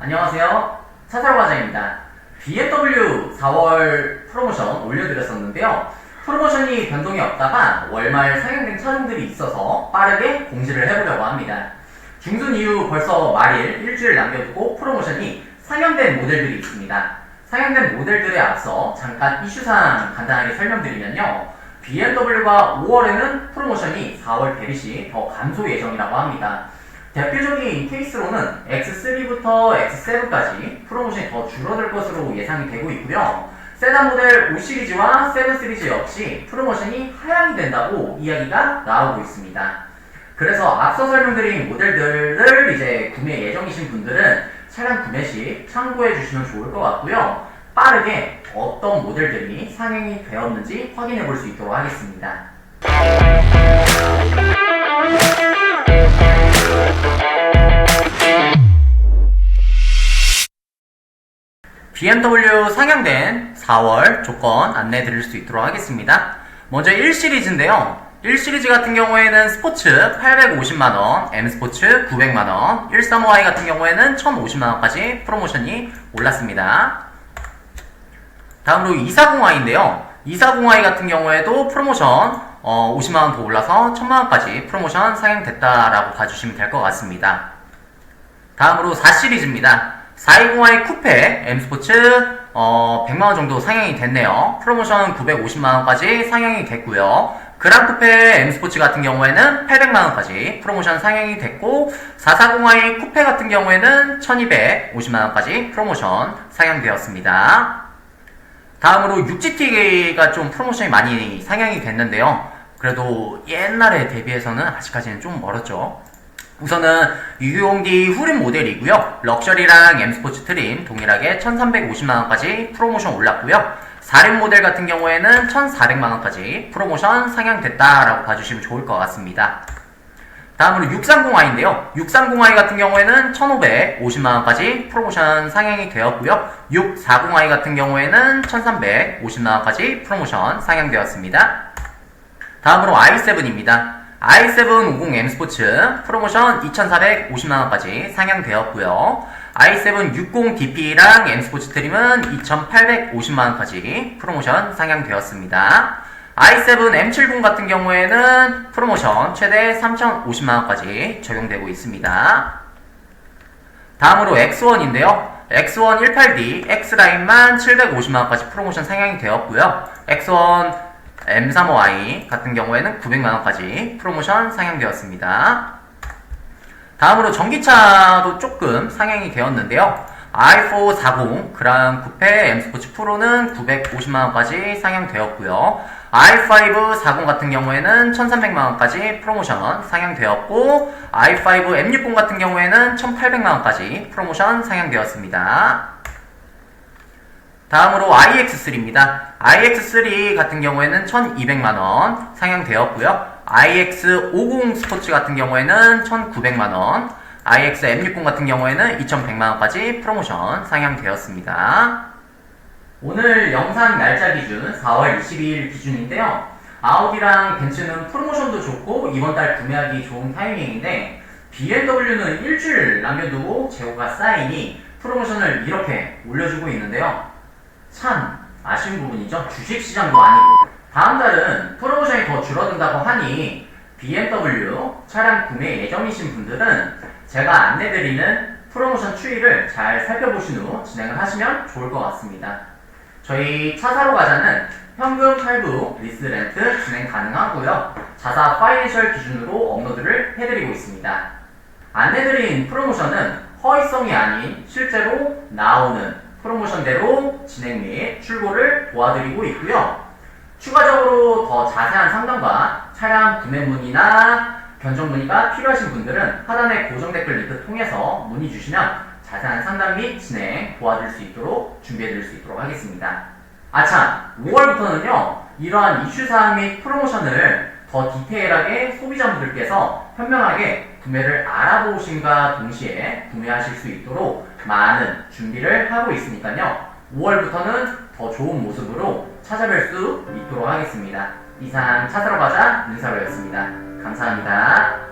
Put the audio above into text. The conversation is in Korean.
안녕하세요. 차태로 과장입니다. BMW 4월 프로모션 올려드렸었는데요. 프로모션이 변동이 없다가 월말 상영된 차종들이 있어서 빠르게 공지를 해보려고 합니다. 중순 이후 벌써 말일 일주일 남겨두고 프로모션이 상영된 모델들이 있습니다. 상영된 모델들에 앞서 잠깐 이슈상 간단하게 설명드리면요. BMW가 5월에는 프로모션이 4월 대비 시 더 감소 예정이라고 합니다. 대표적인 케이스로는 X3 부터 X7까지 프로모션이 더 줄어들 것으로 예상이 되고 있고요. 세단 모델 5 시리즈와 7 시리즈 역시 프로모션이 하향이 된다고 이야기가 나오고 있습니다. 그래서 앞서 설명드린 모델들을 이제 구매 예정이신 분들은 차량 구매 시 참고해 주시면 좋을 것 같고요. 빠르게 어떤 모델들이 상향이 되었는지 확인해 볼 수 있도록 하겠습니다. BMW 상향된 4월 조건 안내 드릴 수 있도록 하겠습니다. 먼저 1시리즈인데요. 1시리즈 같은 경우에는 스포츠 850만원, M 스포츠 900만원, 135i 같은 경우에는 1050만원까지 프로모션이 올랐습니다. 다음으로 240i인데요. 240i 같은 경우에도 프로모션 어, 50만원 더 올라서 1000만원까지 프로모션 상향됐다라고 봐주시면 될 것 같습니다. 다음으로 4시리즈입니다. 420i 쿠페 M 스포츠 어, 100만원 정도 상향이 됐네요. 프로모션 950만원까지 상향이 됐고요. 그랑 쿠페 M 스포츠 같은 경우에는 800만원까지 프로모션 상향이 됐고 440i 쿠페 같은 경우에는 1250만원까지 프로모션 상향되었습니다. 다음으로 6GT가 좀 프로모션이 많이 상향이 됐는데요. 그래도 옛날에 대비해서는 아직까지는 좀 멀었죠. 우선은 620D 후륜 모델이고요. 럭셔리랑 M 스포츠 트림 동일하게 1350만원까지 프로모션 올랐고요. 4륜 모델 같은 경우에는 1400만원까지 프로모션 상향됐다라고 봐주시면 좋을 것 같습니다. 다음으로 630i인데요. 630i 같은 경우에는 1550만원까지 프로모션 상향이 되었고요. 640i 같은 경우에는 1350만원까지 프로모션 상향되었습니다. 다음으로 i7입니다. I7 50M 스포츠 프로모션 2,450만원까지 상향되었고요. i7 60DP랑 M 스포츠 트림은 2,850만원까지 프로모션 상향되었습니다. i7 M70 같은 경우에는 프로모션 최대 3,050만원까지 적용되고 있습니다. 다음으로 X1인데요. X1 18D X라인만 750만원까지 프로모션 상향이 되었고요. X1 M35i 같은 경우에는 900만원까지 프로모션 상향되었습니다. 다음으로 전기차도 조금 상향이 되었는데요. i4 40 그랑 쿠페 M 스포츠 프로는 950만원까지 상향되었고요. i5 40 같은 경우에는 1300만원까지 프로모션 상향되었고 i5 M60 같은 경우에는 1800만원까지 프로모션 상향되었습니다. 다음으로 iX3입니다. iX3 같은 경우에는 1200만원 상향되었고요. iX50 스포츠 같은 경우에는 1900만원, iX M60 같은 경우에는 2100만원까지 프로모션 상향되었습니다. 오늘 영상 날짜 기준 4월 22일 기준인데요. 아우디랑 벤츠는 프로모션도 좋고 이번 달 구매하기 좋은 타이밍인데 BMW는 일주일 남겨두고 재고가 쌓이니 프로모션을 이렇게 올려주고 있는데요. 참 아쉬운 부분이죠. 주식시장도 아니고 다음 달은 프로모션이 더 줄어든다고 하니 BMW 차량 구매 예정이신 분들은 제가 안내드리는 프로모션 추이를 잘 살펴보신 후 진행을 하시면 좋을 것 같습니다. 저희 차 사러 가자는 현금 할부 리스 렌트 진행 가능하고요. 자사 파이낸셜 기준으로 업로드를 해드리고 있습니다. 안내드린 프로모션은 허위성이 아닌 실제로 나오는 프로모션대로 진행 및 출고를 도와드리고 있고요. 추가적으로 더 자세한 상담과 차량 구매 문의나 견적 문의가 필요하신 분들은 하단의 고정 댓글 링크 통해서 문의 주시면 자세한 상담 및 진행 도와줄 수 있도록 준비해 드릴 수 있도록 하겠습니다. 아참, 5월부터는요, 이러한 이슈 사항 및 프로모션을 더 디테일하게 소비자분들께서 현명하게 구매를 알아보심과 동시에 구매하실 수 있도록 많은 준비를 하고 있으니까요. 5월부터는 더 좋은 모습으로 찾아뵐 수 있도록 하겠습니다. 이상 차사러 가자 윤사로였습니다. 감사합니다.